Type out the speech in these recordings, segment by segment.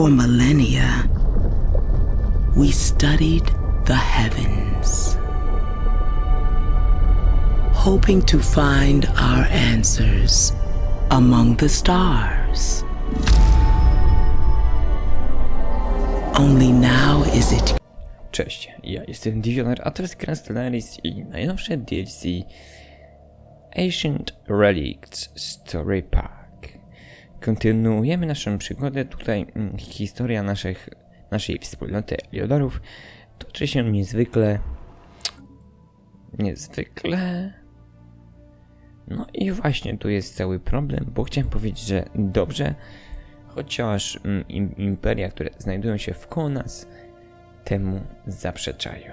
For millennia, we studied the heavens, hoping to find our answers among the stars. Only now is it Cześć, ja jestem Divioner, a to jest Grand Stellaris i najnowsze DLC Ancient Relics Story Pack. Kontynuujemy naszą przygodę. Tutaj mm, historia naszych, naszej wspólnoty Eliodorów toczy się niezwykle... Niezwykle... No i właśnie tu jest cały problem, bo chciałem powiedzieć, że dobrze, chociaż mm, im, imperia, które znajdują się wkoło nas, temu zaprzeczają.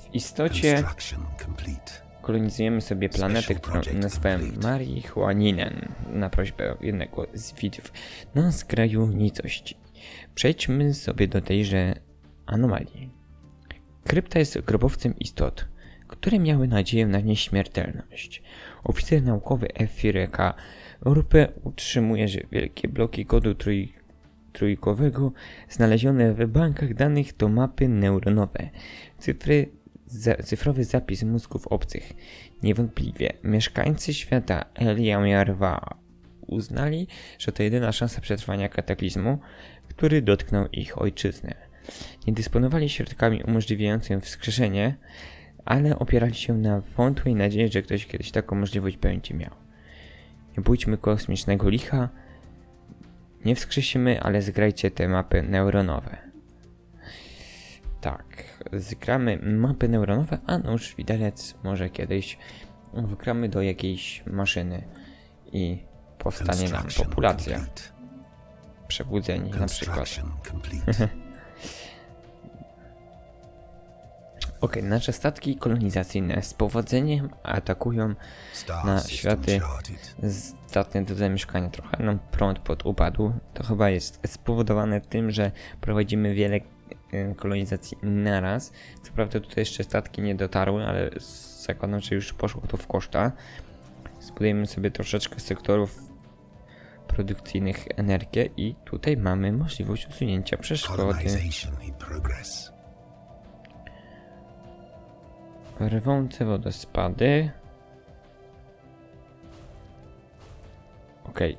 W istocie Construction complete. Kolonizujemy sobie planetę, którą nazwałem complete. Marihuaninen na prośbę jednego z widzów na skraju nicości. Przejdźmy sobie do tejże anomalii. Krypta jest grobowcem istot, które miały nadzieję na nieśmiertelność. Oficer naukowy Efireka Rupe utrzymuje, że wielkie bloki kodu trój, trójkowego znalezione w bankach danych to mapy neuronowe, cyfry, za, cyfrowy zapis mózgów obcych. Niewątpliwie mieszkańcy świata Eliamirwa uznali, że to jedyna szansa przetrwania kataklizmu, który dotknął ich ojczyznę. Nie dysponowali środkami umożliwiającymi wskrzeszenie, ale opierali się na wątłej nadziei, że ktoś kiedyś taką możliwość będzie miał. Nie bójmy kosmicznego licha, nie wskrzesimy, ale zgrajcie te mapy neuronowe. Tak, zgramy mapy neuronowe, a nóż widelec może kiedyś wgramy do jakiejś maszyny i powstanie nam populacja. Przebudzeni na przykład. Okej, nasze statki kolonizacyjne z powodzeniem atakują na światy zdatne do zamieszkania. Trochę nam prąd podupadł. To chyba jest spowodowane tym, że prowadzimy wiele kolonizacji naraz. Co prawda tutaj jeszcze statki nie dotarły, ale zakładam, że już poszło to w koszta. Zbudujemy sobie troszeczkę sektorów produkcyjnych energię i tutaj mamy możliwość usunięcia przeszkody. Rwące wodospady. Okej.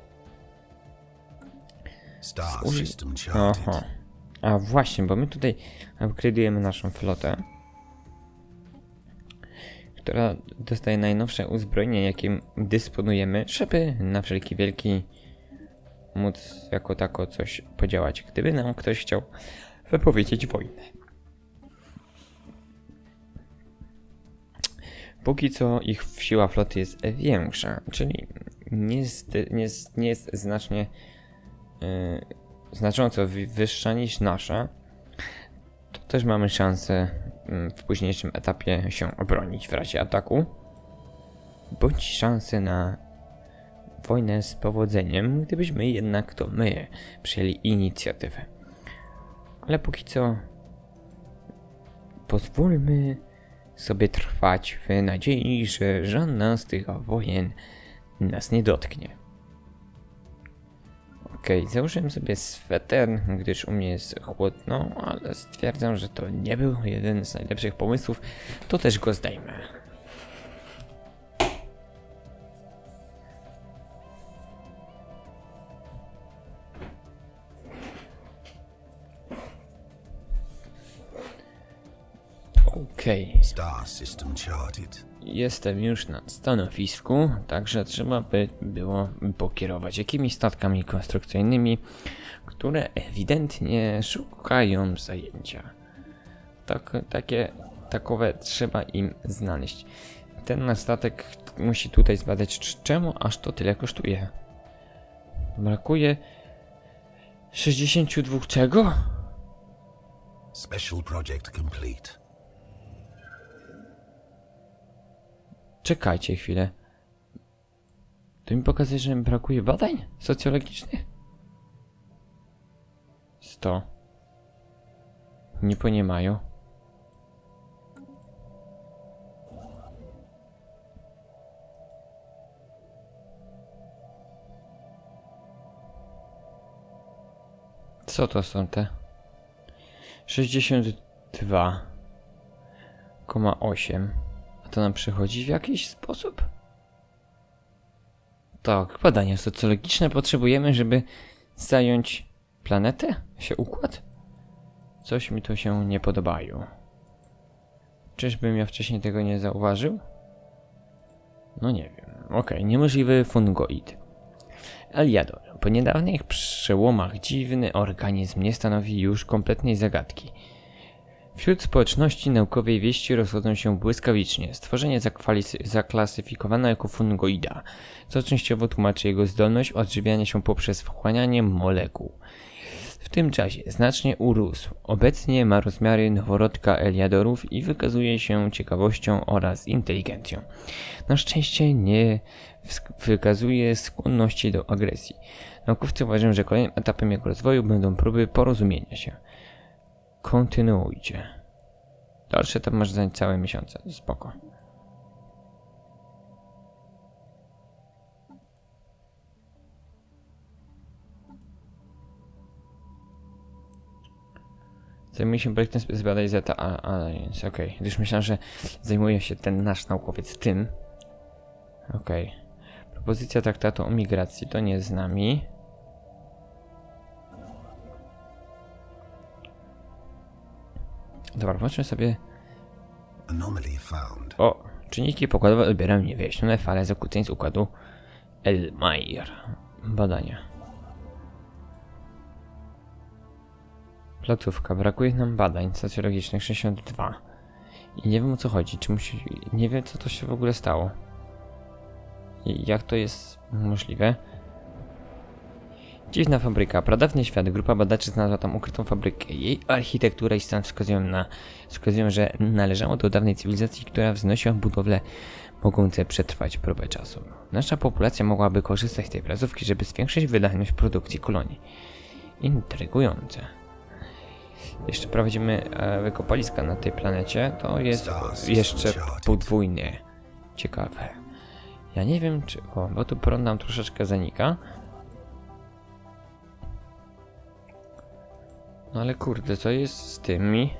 Star Uży- system charted. A właśnie, bo my tutaj upgrade'ujemy naszą flotę, która dostaje najnowsze uzbrojenie, jakim dysponujemy, żeby na wszelki wielki móc jako tako coś podziałać, gdyby nam ktoś chciał wypowiedzieć wojnę. Póki co ich siła floty jest większa, czyli nie jest, nie jest, nie jest znacznie yy, znacząco wyższa niż nasza, to też mamy szansę mm, w późniejszym etapie się obronić w razie ataku, bądź szansę na wojnę z powodzeniem, gdybyśmy jednak to my przyjęli inicjatywę. Ale póki co pozwólmy sobie trwać w nadziei, że żadna z tych wojen nas nie dotknie. Okej, założyłem sobie sweter, gdyż u mnie jest chłodno, ale stwierdzam, że to nie był jeden z najlepszych pomysłów, to też go zdejmę. Okej. Jestem już na stanowisku, także trzeba by było pokierować jakimiś statkami konstrukcyjnymi, które ewidentnie szukają zajęcia. Tak, takie, takowe trzeba im znaleźć. Ten nasz statek musi tutaj zbadać, czemu aż to tyle kosztuje. Brakuje 62 czego? Special project complete. Czekajcie chwilę. To mi pokazuje, że mi brakuje badań socjologicznych? 100. Nie poniemają. Co to są te? 62,8. To nam przychodzi w jakiś sposób? Tak, badania socjologiczne potrzebujemy, żeby zająć planetę? Się układ? Coś mi tu się nie podobają. Czyżbym ja wcześniej tego nie zauważył? No nie wiem. Okej, niemożliwy fungoid. Eliador. Po niedawnych przełomach dziwny organizm nie stanowi już kompletnej zagadki. Wśród społeczności naukowej wieści rozchodzą się błyskawicznie. Stworzenie zaklasyfikowano jako fungoida, co częściowo tłumaczy jego zdolność odżywiania się poprzez wchłanianie molekuł. W tym czasie znacznie urósł. Obecnie ma rozmiary noworodka Eliadorów i wykazuje się ciekawością oraz inteligencją. Na szczęście nie wykazuje skłonności do agresji. Naukowcy uważają, że kolejnym etapem jego rozwoju będą próby porozumienia się. Kontynuujcie. Dalszy etap może zająć całe miesiące. Spoko. Zajmuje się projektem z Zeta Alliance. Okej, gdyż myślałem, że zajmuje się ten nasz naukowiec tym. Okej. Propozycja traktatu o migracji to nie z nami. Dobra, włączmy sobie. O! Czynniki pokładowe odbierają niewyjaśnione fale zakłóceń z układu Elmair. Badania. Placówka. Brakuje nam badań socjologicznych 62. I nie wiem o co chodzi. Czy musi... Nie wiem co to się w ogóle stało. I jak to jest możliwe? Dziwna fabryka. Pradawny świat. Grupa badaczy znalazła tam ukrytą fabrykę. Jej architektura i stan wskazują na... wskazują, że należało do dawnej cywilizacji, która wznosiła budowle mogące przetrwać próbę czasu. Nasza populacja mogłaby korzystać z tej placówki, żeby zwiększyć wydajność produkcji kolonii. Intrygujące. Jeszcze prowadzimy e, wykopaliska na tej planecie. To jest jeszcze podwójnie ciekawe. Ja nie wiem czy... O, bo tu prąd nam troszeczkę zanika. No ale kurde, co jest z tymi?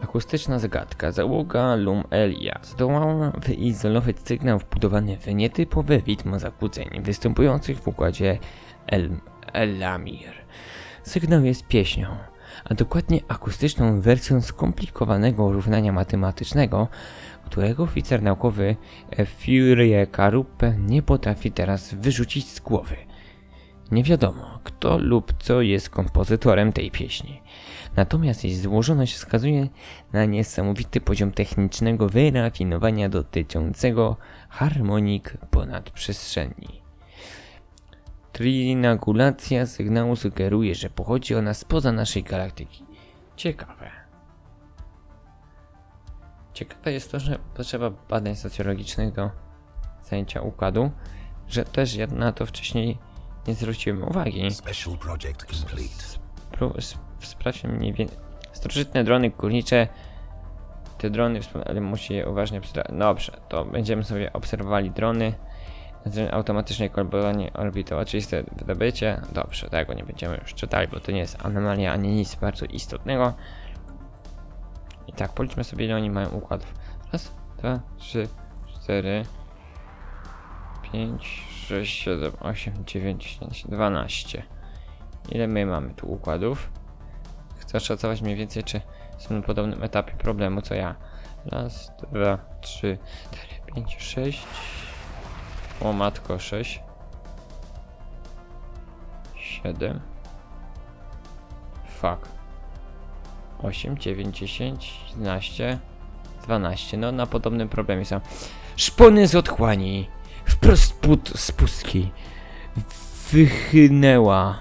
Akustyczna zagadka. Załoga Lum Elia zdołała wyizolować sygnał wbudowany w nietypowe widmo zakłóceń występujących w układzie El Elamir. Sygnał jest pieśnią, a dokładnie akustyczną wersją skomplikowanego równania matematycznego, którego oficer naukowy Furie Karupe nie potrafi teraz wyrzucić z głowy. Nie wiadomo, kto lub co jest kompozytorem tej pieśni. Natomiast jej złożoność wskazuje na niesamowity poziom technicznego wyrafinowania dotyczącego harmonik ponadprzestrzeni. Trinagulacja sygnału sugeruje, że pochodzi ona spoza naszej galaktyki. Ciekawe. Ciekawe jest to, że potrzeba badań socjologicznych do zajęcia układu, że też ja na to wcześniej nie zwróciłem uwagi. Sprawdźmy mniej więcej. Starożytne drony górnicze. Te drony, ale musi je uważnie obserwować. Dobrze, to będziemy sobie obserwowali drony. Drony Automatyczne kolbowanie orbitą. Oczywiste wydobycie. Dobrze, tego nie będziemy już czytali, bo to nie jest anomalia ani nic bardzo istotnego. I tak, policzmy sobie ile oni mają układów. Raz, dwa, trzy, cztery, pięć, sześć, siedem, osiem, dziewięć, dziesięć, dwanaście. Ile my mamy tu układów? Chcę szacować mniej więcej, czy są na podobnym etapie problemu co ja. Raz, dwa, trzy, cztery, pięć, sześć. O matko, sześć. Siedem. Fuck. Osiem, dziewięć, dziesięć, jedenaście, dwanaście. No na podobnym problemie są. Szpony z otchłani. Wprost spód z pustki. Wychynęła.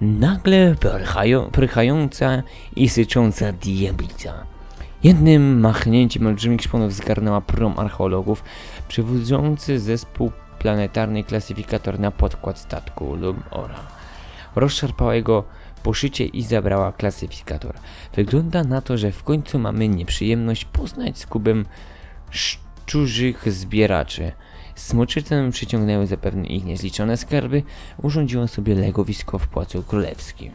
Nagle prychają, prychająca i sycząca diablica. Jednym machnięciem olbrzymich szponów zgarnęła prom archeologów, przywódzący zespół planetarny klasyfikator na podkład statku Lumora. Rozszarpała jego poszycie i zabrała klasyfikator. Wygląda na to, że w końcu mamy nieprzyjemność poznać z kubem szczurzych zbieraczy. Smoczycę przyciągnęły zapewne ich niezliczone skarby, urządziła sobie legowisko w Płacu Królewskim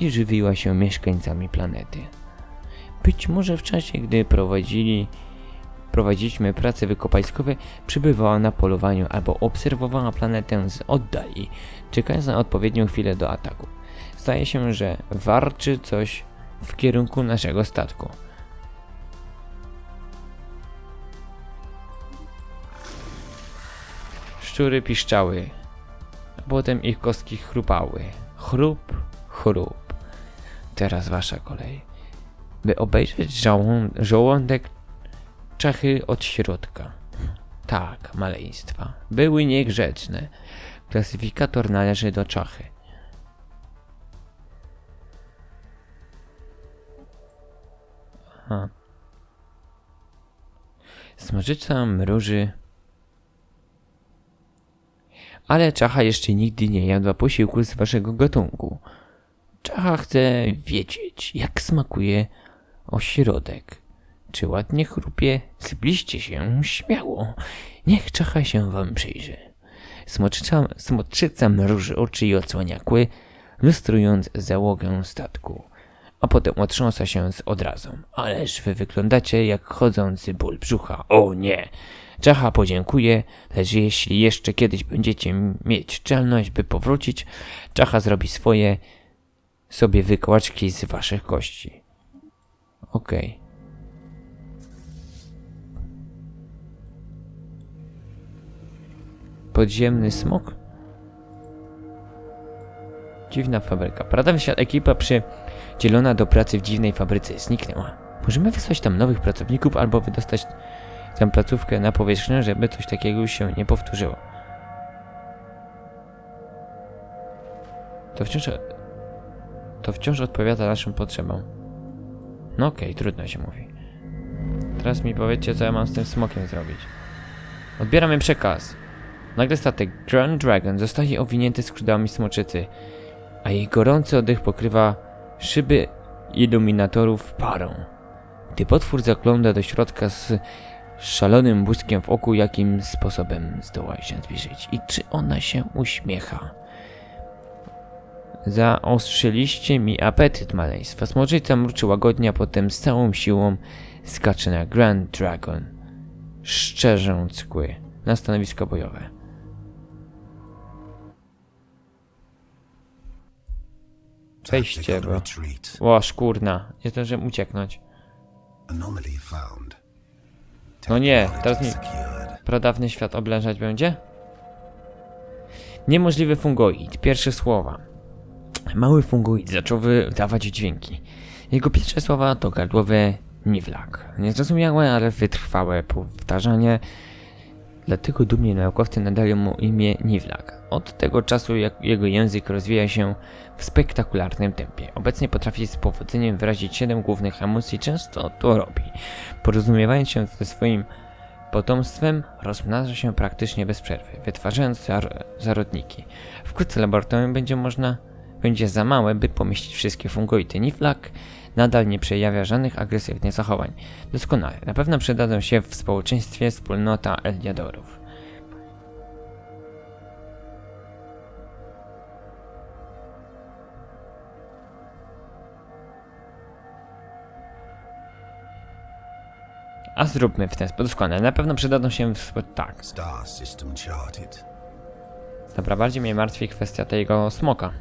i żywiła się mieszkańcami planety. Być może w czasie, gdy prowadzili, prowadziliśmy prace wykopaliskowe, przybywała na polowaniu albo obserwowała planetę z oddali, czekając na odpowiednią chwilę do ataku. Zdaje się, że warczy coś w kierunku naszego statku. Szczury piszczały, a potem ich kostki chrupały. Chrup, chrup. Teraz wasza kolej. By obejrzeć żołą- żołądek czachy od środka. Tak, maleństwa. Były niegrzeczne. Klasyfikator należy do czachy. Aha. Smażyca mruży. Ale czacha jeszcze nigdy nie jadła posiłku z waszego gatunku. Czacha chce wiedzieć, jak smakuje ośrodek. Czy ładnie chrupie? Zbliżcie się śmiało. Niech czacha się wam przyjrzy. Smoczyca, smoczyca mruży oczy i odsłania kły, lustrując załogę statku. A potem otrząsa się z odrazą. Ależ wy wyglądacie jak chodzący ból brzucha. O nie! Czacha podziękuje, lecz jeśli jeszcze kiedyś będziecie mieć czelność, by powrócić, Czacha zrobi swoje sobie wykłaczki z waszych kości. Okej. Podziemny smok? Dziwna fabryka. Świat ekipa przydzielona do pracy w dziwnej fabryce zniknęła. Możemy wysłać tam nowych pracowników albo wydostać tę placówkę na powierzchnię, żeby coś takiego się nie powtórzyło. To wciąż, to wciąż odpowiada naszym potrzebom. No okej, trudno się mówi. Teraz mi powiedzcie, co ja mam z tym smokiem zrobić. Odbieramy przekaz. Nagle statek Grand Dragon zostaje owinięty skrzydłami smoczycy, a jej gorący oddech pokrywa szyby iluminatorów parą. Gdy potwór zagląda do środka z szalonym błyskiem w oku, jakim sposobem zdoła się zbliżyć i czy ona się uśmiecha. Zaostrzyliście mi apetyt maleństwa. Smoczyca mruczy łagodnie, a potem z całą siłą skacze na Grand Dragon, szczerząc kły na stanowisko bojowe. Przejście, bo... retreat. Ło, szkurna, nie zdążyłem ucieknąć. Anomaly found. No nie, teraz mi pradawny świat oblężać będzie? Niemożliwy fungoid. Pierwsze słowa. Mały fungoid zaczął wydawać dźwięki. Jego pierwsze słowa to gardłowe niwlak. Niezrozumiałe, ale wytrwałe powtarzanie. Dlatego dumni naukowcy nadali mu imię Niwlak. Od tego czasu jego język rozwija się w spektakularnym tempie. Obecnie potrafi z powodzeniem wyrazić siedem głównych emocji, często to robi. Porozumiewając się ze swoim potomstwem, rozmnaża się praktycznie bez przerwy, wytwarzając zar zarodniki. Wkrótce laboratorium będzie można będzie za małe, by pomieścić wszystkie fungoidy. Niflak nadal nie przejawia żadnych agresywnych zachowań. Doskonale, na pewno przydadzą się w społeczeństwie wspólnota Eliadorów. A zróbmy w ten sposób. Doskonale, na pewno przydadzą się w. Tak. Dobra, bardziej mnie martwi kwestia tego smoka,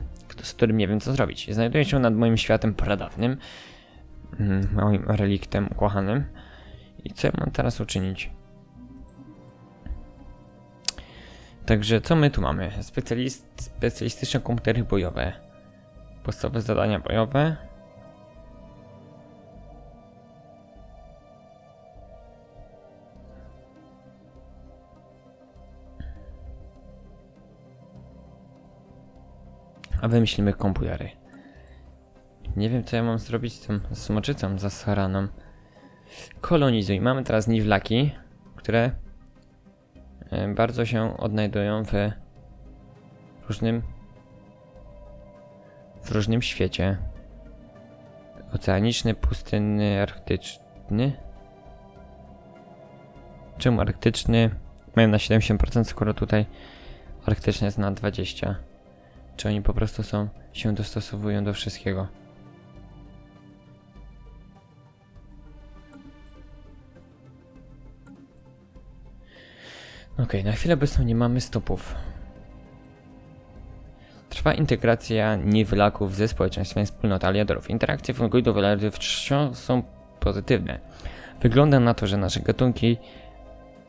z którym nie wiem co zrobić. Znajduje się nad moim światem pradawnym, mm, moim reliktem ukochanym. I co ja mam teraz uczynić? Także co my tu mamy? Specjalist, specjalistyczne komputery bojowe. Podstawowe zadania bojowe. A wymyślimy komputery. Nie wiem, co ja mam zrobić z tą smoczycą zasaraną. Kolonizuj. Mamy teraz niwlaki, które e, bardzo się odnajdują w różnym w różnym świecie. Oceaniczny, pustynny, arktyczny. Czemu arktyczny? mają na 70%, skoro tutaj arktyczne jest na 20%. Czy oni po prostu są, się dostosowują do wszystkiego? Okej, na chwilę obecną nie mamy stopów. Trwa integracja niewlaków ze społeczeństwem wspólnoty aliadorów. Interakcje fungoidów aliadorów wciąż są pozytywne. Wygląda na to, że nasze gatunki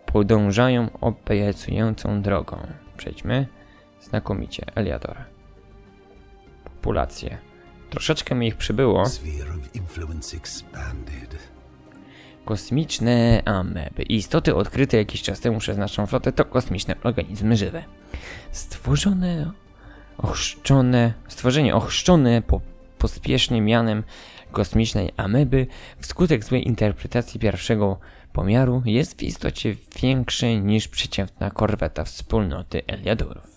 podążają obiecującą drogą. Przejdźmy. Znakomicie, Eliador. Populacje. Troszeczkę mi ich przybyło. Kosmiczne ameby. Istoty odkryte jakiś czas temu przez naszą flotę to kosmiczne organizmy żywe. Stworzone, ochrzczone, stworzenie ochrzczone po pospiesznie mianem kosmicznej ameby wskutek złej interpretacji pierwszego pomiaru jest w istocie większe niż przeciętna korweta wspólnoty Eliadorów.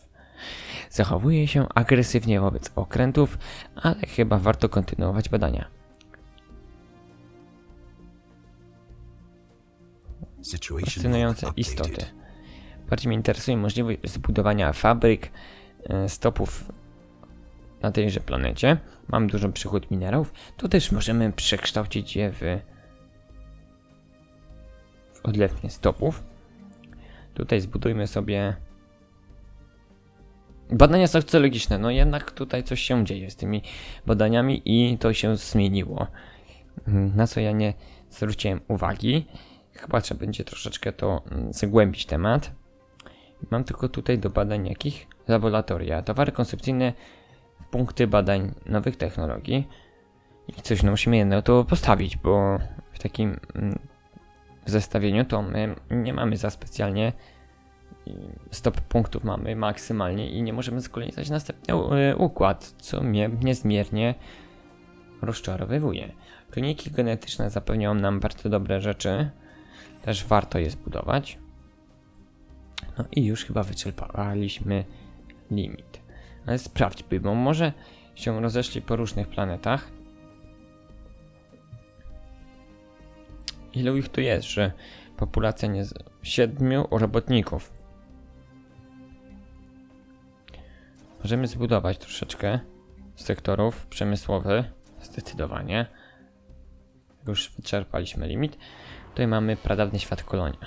Zachowuje się agresywnie wobec okrętów, ale chyba warto kontynuować badania. Fascynujące istoty. Bardziej mnie interesuje możliwość zbudowania fabryk e, stopów na tejże planecie. Mam dużo przychód minerałów. To też możemy przekształcić je w, w odlewnie stopów. Tutaj zbudujmy sobie badania socjologiczne. No jednak tutaj coś się dzieje z tymi badaniami i to się zmieniło. Mm, Na co ja nie zwróciłem uwagi. Chyba trzeba będzie troszeczkę to mm, zagłębić temat. Mam tylko tutaj do badań jakich? Laboratoria, towary konsumpcyjne, punkty badań nowych technologii. I coś, no musimy jedno to postawić, bo w takim mm, zestawieniu to my nie mamy za specjalnie stop punktów mamy maksymalnie i nie możemy zkolonizować następny u- y, układ, co mnie niezmiernie rozczarowywuje. Kliniki genetyczne zapewniają nam bardzo dobre rzeczy, też warto je zbudować. No i już chyba wyczerpaliśmy limit. Ale sprawdźmy, bo może się rozeszli po różnych planetach. Ilu ich tu jest, że populacja nie... z- Siedmiu robotników. Możemy zbudować troszeczkę sektorów przemysłowych. Zdecydowanie. Już wyczerpaliśmy limit. Tutaj mamy pradawny świat kolonia.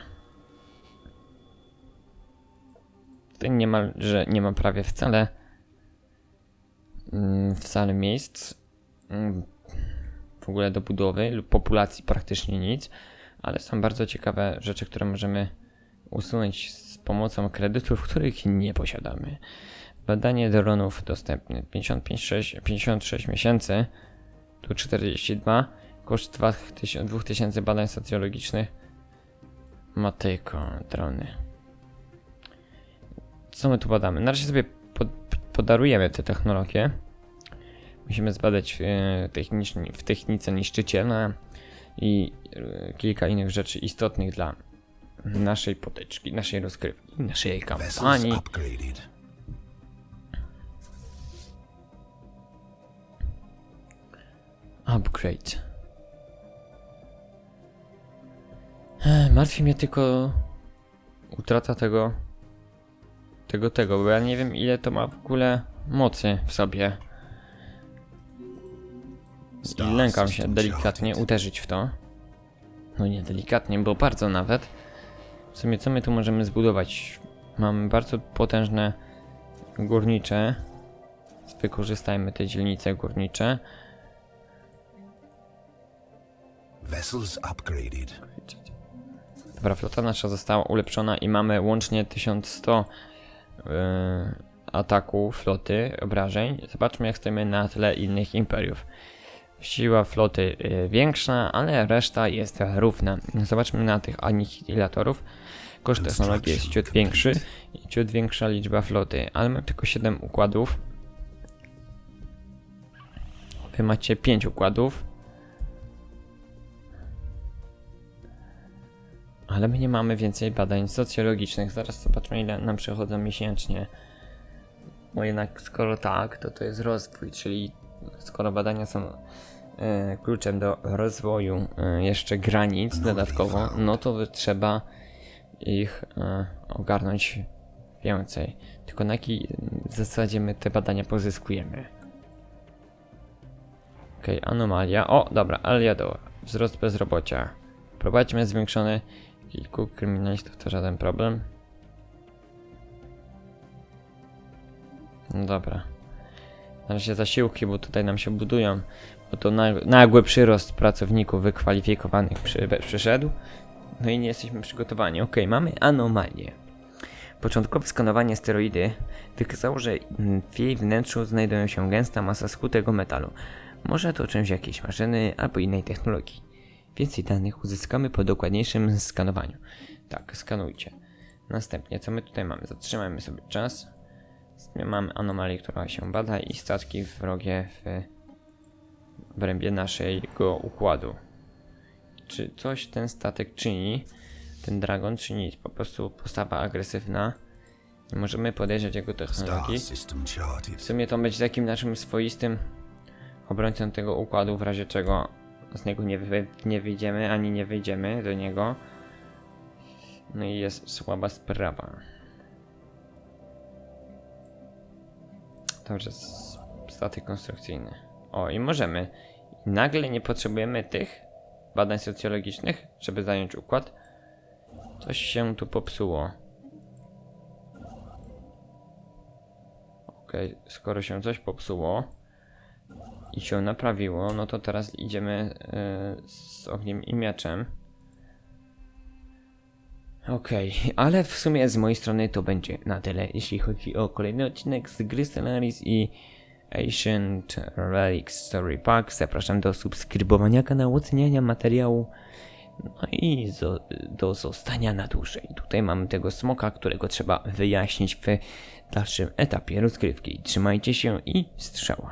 Tutaj niemal, że nie ma prawie wcale mm, wcale miejsc mm, w ogóle do budowy lub populacji praktycznie nic, ale są bardzo ciekawe rzeczy, które możemy usunąć z pomocą kredytów, których nie posiadamy. Badanie dronów dostępne 55, 6, 56 miesięcy, tu 42, koszt 2000 2000 badań socjologicznych. Matyko, drony. Co my tu badamy? Na razie sobie pod, podarujemy te technologie. Musimy zbadać e, techniczni, w technice niszczyciela i e, kilka innych rzeczy istotnych dla naszej potyczki, naszej rozgrywki, naszej kampanii. Upgrade. Martwi mnie tylko utrata tego, tego, tego, bo ja nie wiem ile to ma w ogóle mocy w sobie. I lękam się delikatnie uderzyć w to. No nie delikatnie, bo bardzo nawet. W sumie co my tu możemy zbudować? Mamy bardzo potężne górnicze. Wykorzystajmy te dzielnice górnicze. Vessels upgraded. Dobra, flota nasza została ulepszona i mamy łącznie 1100 yy, ataku floty, obrażeń. Zobaczmy jak stoimy na tle innych imperiów. Siła floty yy, większa, ale reszta jest równa. Zobaczmy na tych anihilatorów. Koszt technologii jest ciut większy i ciut większa liczba floty, ale mam tylko 7 układów. Wy macie 5 układów. Ale my nie mamy więcej badań socjologicznych. Zaraz zobaczmy, ile nam przychodzą miesięcznie. Bo jednak, skoro tak, to to jest rozwój, czyli skoro badania są e, kluczem do rozwoju e, jeszcze granic dodatkowo, no to trzeba ich e, ogarnąć więcej. Tylko na jakiej zasadzie my te badania pozyskujemy? Okej, anomalia. O, dobra, Aliador. Wzrost bezrobocia. Prowadźmy zwiększony kilku kryminalistów, to żaden problem. No dobra. Na razie zasiłki, bo tutaj nam się budują. Bo to nag- nagły przyrost pracowników wykwalifikowanych przy- przyszedł. No i nie jesteśmy przygotowani. Okej, mamy anomalię. Początkowe skanowanie steroidy wykazało, że w jej wnętrzu znajdują się gęsta masa skutego metalu. Może to część jakiejś maszyny albo innej technologii. Więcej danych uzyskamy po dokładniejszym skanowaniu. Tak, skanujcie. Następnie, co my tutaj mamy? Zatrzymajmy sobie czas. Mamy anomalię, która się bada i statki wrogie w obrębie naszego układu. Czy coś ten statek czyni? Ten dragon czyni po prostu postawa agresywna. Nie możemy podejrzeć jego technologii. W sumie to być takim naszym swoistym obrońcą tego układu, w razie czego z niego nie, wy, nie wyjdziemy, ani nie wyjdziemy do niego. No i jest słaba sprawa. Dobrze, s- statek konstrukcyjny. O, i możemy. Nagle nie potrzebujemy tych badań socjologicznych, żeby zająć układ. Coś się tu popsuło. Okej, skoro się coś popsuło i się naprawiło, no to teraz idziemy e, z ogniem i mieczem. Okej, ale w sumie z mojej strony to będzie na tyle, jeśli chodzi o kolejny odcinek z gry Stellaris i Ancient Relics Story Pack. Zapraszam do subskrybowania kanału, oceniania materiału, no i do zostania na dłużej. Tutaj mamy tego smoka, którego trzeba wyjaśnić w dalszym etapie rozgrywki. Trzymajcie się i strzała.